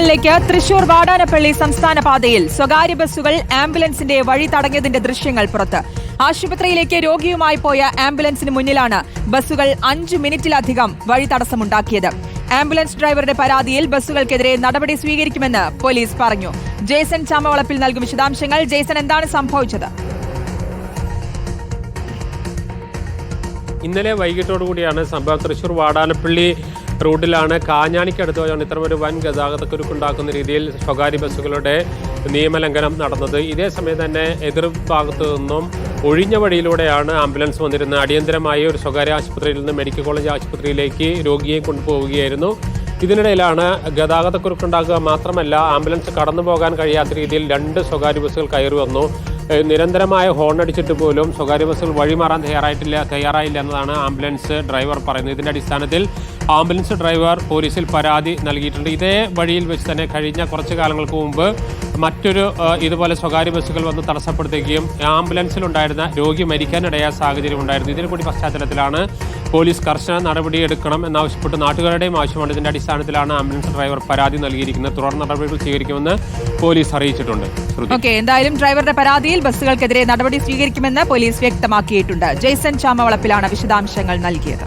വാർത്തകളിലേക്ക് തൃശൂർ വാടാനപ്പള്ളി സംസ്ഥാന പാതയിൽ സ്വകാര്യ ബസ്സുകൾ ആംബുലൻസിന്റെ വഴി തടഞ്ഞതിന്റെ ദൃശ്യങ്ങൾ പുറത്ത്. ആശുപത്രിയിലേക്ക് രോഗിയുമായി പോയ ആംബുലൻസിന് മുന്നിലാണ് ബസ്സുകൾ അഞ്ചു മിനിറ്റിലധികം വഴി തടസ്സമുണ്ടാക്കിയത്. ആംബുലൻസ് ഡ്രൈവറുടെ പരാതിയിൽ ബസ്സുകൾക്കെതിരെ നടപടി സ്വീകരിക്കുമെന്ന് പോലീസ് പറഞ്ഞു. ജേസൺ ചാമവളപ്പിൽ നൽകും വിശദാംശങ്ങൾ. ജേസൺ എന്താണ് സംഭവിച്ചത്? ഇന്നലെ വൈകിട്ടോടുകൂടിയാണ് സംഭവം. തൃശൂർ വാടാനപ്പള്ളി റൂട്ടിലാണ് കാഞ്ഞാണിക്കടുത്ത് ഇത്തരം ഇത്തരമൊരു വൻ ഗതാഗതക്കുരുക്കുണ്ടാക്കുന്ന രീതിയിൽ സ്വകാര്യ ബസ്സുകളുടെ നിയമലംഘനം നടന്നത്. ഇതേ സമയം തന്നെ എതിർ ഭാഗത്തു നിന്നും ഒഴിഞ്ഞ വഴിയിലൂടെയാണ് ആംബുലൻസ് വന്നിരുന്നത്. അടിയന്തരമായി ഒരു സ്വകാര്യ ആശുപത്രിയിൽ നിന്ന് മെഡിക്കൽ കോളേജ് ആശുപത്രിയിലേക്ക് രോഗിയെ കൊണ്ടുപോവുകയായിരുന്നു. ഇതിനിടയിലാണ് ഗതാഗതക്കുരുക്കുണ്ടാക്കുക മാത്രമല്ല ആംബുലൻസ് കടന്നു പോകാൻ കഴിയാത്ത രീതിയിൽ രണ്ട് സ്വകാര്യ ബസ്സുകൾ കയറി വന്നു. നിരന്തരമായ ഹോൺ അടിച്ചിട്ട് പോലും സ്വകാര്യ ബസ്സുകൾ വഴിമാറാൻ തയ്യാറായിട്ടില്ല തയ്യാറായില്ല എന്നതാണ് ആംബുലൻസ് ഡ്രൈവർ പറയുന്നത്. ഇതിന്റെ അടിസ്ഥാനത്തിൽ ആംബുലൻസ് ഡ്രൈവർ പോലീസിൽ പരാതി നൽകിയിട്ടുണ്ട്. ഇതേ വഴിയിൽ വെച്ച് തന്നെ കഴിഞ്ഞ കുറച്ച് കാലങ്ങൾക്ക് മുമ്പ് മറ്റൊരു ഇതുപോലെ സ്വകാര്യ ബസ്സുകൾ വന്ന് തടസ്സപ്പെടുത്തുകയും ആംബുലൻസിലുണ്ടായിരുന്ന രോഗി മരിക്കാനിടയായ സാഹചര്യം ഉണ്ടായിരുന്നു. ഇതിന് കൂടി പശ്ചാത്തലത്തിലാണ് പോലീസ് കർശന നടപടിയെടുക്കണം എന്നാവശ്യപ്പെട്ട് നാട്ടുകാരുടെയും ആവശ്യമാണ്. ഇതിന്റെ അടിസ്ഥാനത്തിലാണ് ആംബുലൻസ് ഡ്രൈവർ പരാതി നൽകിയിരിക്കുന്നത്. തുടർ നടപടികൾ സ്വീകരിക്കുമെന്ന് പോലീസ് അറിയിച്ചിട്ടുണ്ട്. ഓക്കെ എന്തായാലും ഡ്രൈവറുടെ പരാതിയിൽ ബസ്സുകൾക്കെതിരെ നടപടി സ്വീകരിക്കുമെന്ന് പോലീസ് വ്യക്തമാക്കിയിട്ടുണ്ട്. ജെയ്സൺ ചാമവളപ്പിലാണ് വിശദാംശങ്ങൾ നൽകിയത്.